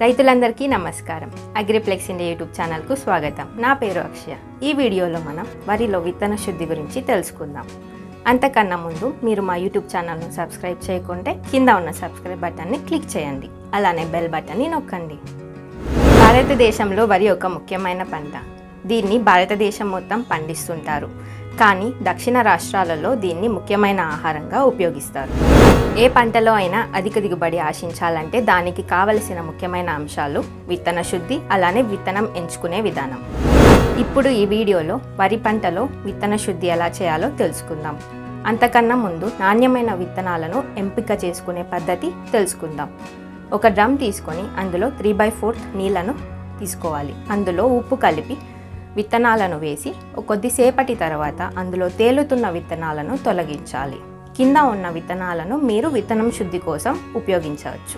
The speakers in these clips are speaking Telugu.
రైతులందరికీ నమస్కారం. అగ్రిప్లెక్స్ ఇండియా యూట్యూబ్ ఛానల్కు స్వాగతం. నా పేరు అక్షయ. ఈ వీడియోలో మనం వరిలో విత్తన శుద్ధి గురించి తెలుసుకుందాం. అంతకన్నా ముందు మీరు మా యూట్యూబ్ ఛానల్ను సబ్స్క్రైబ్ చేయకుంటే కింద ఉన్న సబ్స్క్రైబ్ బటన్ని క్లిక్ చేయండి. అలానే బెల్ బటన్ని నొక్కండి. భారతదేశంలో వరి ఒక ముఖ్యమైన పంట. దీన్ని భారతదేశం మొత్తం పండిస్తుంటారు. కానీ దక్షిణ రాష్ట్రాలలో దీన్ని ముఖ్యమైన ఆహారంగా ఉపయోగిస్తారు. ఏ పంటలో అయినా అధిక దిగుబడి ఆశించాలంటే దానికి కావలసిన ముఖ్యమైన అంశాలు విత్తన శుద్ధి అలానే విత్తనం ఎంచుకునే విధానం. ఇప్పుడు ఈ వీడియోలో వరి పంటలో విత్తన శుద్ధి ఎలా చేయాలో తెలుసుకుందాం. అంతకన్నా ముందు నాణ్యమైన విత్తనాలను ఎంపిక చేసుకునే పద్ధతి తెలుసుకుందాం. ఒక డ్రమ్ తీసుకొని అందులో త్రీ బై ఫోర్త్ నీళ్ళను తీసుకోవాలి. అందులో ఉప్పు కలిపి విత్తనాలను వేసి కొద్దిసేపటి తర్వాత అందులో తేలుతున్న విత్తనాలను తొలగించాలి. కింద ఉన్న విత్తనాలను మీరు విత్తనం శుద్ధి కోసం ఉపయోగించవచ్చు.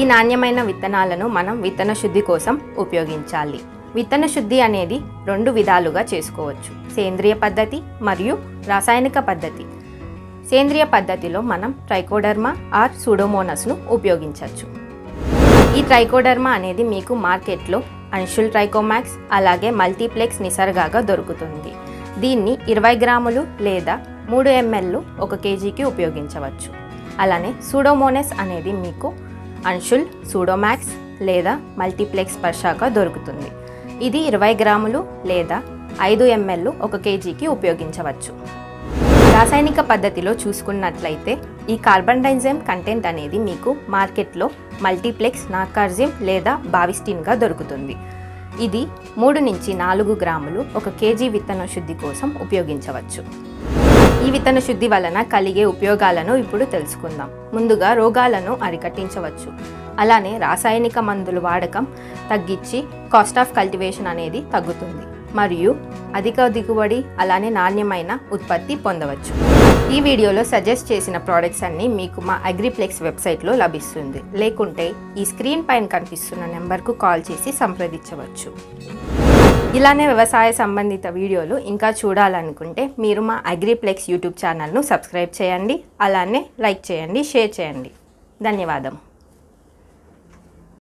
ఈ నాణ్యమైన విత్తనాలను మనం విత్తన శుద్ధి కోసం ఉపయోగించాలి. విత్తన శుద్ధి అనేది రెండు విధాలుగా చేసుకోవచ్చు. సేంద్రియ పద్ధతి మరియు రాసాయనిక పద్ధతి. సేంద్రియ పద్ధతిలో మనం ట్రైకోడర్మా ఆర్ సూడోమోనస్ను ఉపయోగించవచ్చు. ఈ ట్రైకోడర్మా అనేది మీకు మార్కెట్లో అన్షుల్ ట్రైకోమాక్స్ అలాగే మల్టీప్లెక్స్ నిసర్గాగా దొరుకుతుంది. దీన్ని ఇరవై గ్రాములు లేదా మూడు ఎంఎల్లు ఒక కేజీకి ఉపయోగించవచ్చు. అలానే సూడోమోనస్ అనేది మీకు అన్షుల్ సూడోమాక్స్ లేదా మల్టీప్లెక్స్ పర్షాగా దొరుకుతుంది. ఇది ఇరవై గ్రాములు లేదా ఐదు ఎంఎల్లు ఒక కేజీకి ఉపయోగించవచ్చు. రాసాయనిక పద్ధతిలో చూసుకున్నట్లయితే ఈ కార్బన్ డైజైమ్ కంటెంట్ అనేది మీకు మార్కెట్లో మల్టీప్లెక్స్ నాకార్జిమ్ లేదా బావిస్టిన్గా దొరుకుతుంది. ఇది మూడు నుంచి నాలుగు గ్రాములు ఒక కేజీ విత్తన శుద్ధి కోసం ఉపయోగించవచ్చు. ఈ విత్తన శుద్ధి వలన కలిగే ఉపయోగాలను ఇప్పుడు తెలుసుకుందాం. ముందుగా రోగాలను అరికట్టించవచ్చు. అలానే రాసాయనిక మందుల వాడకం తగ్గించి కాస్ట్ ఆఫ్ కల్టివేషన్ అనేది తగ్గుతుంది. మరియు అధిక దిగుబడి అలానే నాణ్యమైన ఉత్పత్తి పొందవచ్చు. ఈ వీడియోలో సజెస్ట్ చేసిన ప్రోడక్ట్స్ అన్నీ మీకు మా అగ్రిప్లెక్స్ వెబ్సైట్లో లభిస్తుంది. లేకుంటే ఈ స్క్రీన్ పైన కనిపిస్తున్న నెంబర్కు కాల్ చేసి సంప్రదించవచ్చు. ఇలానే వ్యవసాయ సంబంధిత వీడియోలు ఇంకా చూడాలనుకుంటే మీరు మా అగ్రిప్లెక్స్ యూట్యూబ్ ఛానల్ను సబ్స్క్రైబ్ చేయండి. అలానే లైక్ చేయండి షేర్ చేయండి. ధన్యవాదం.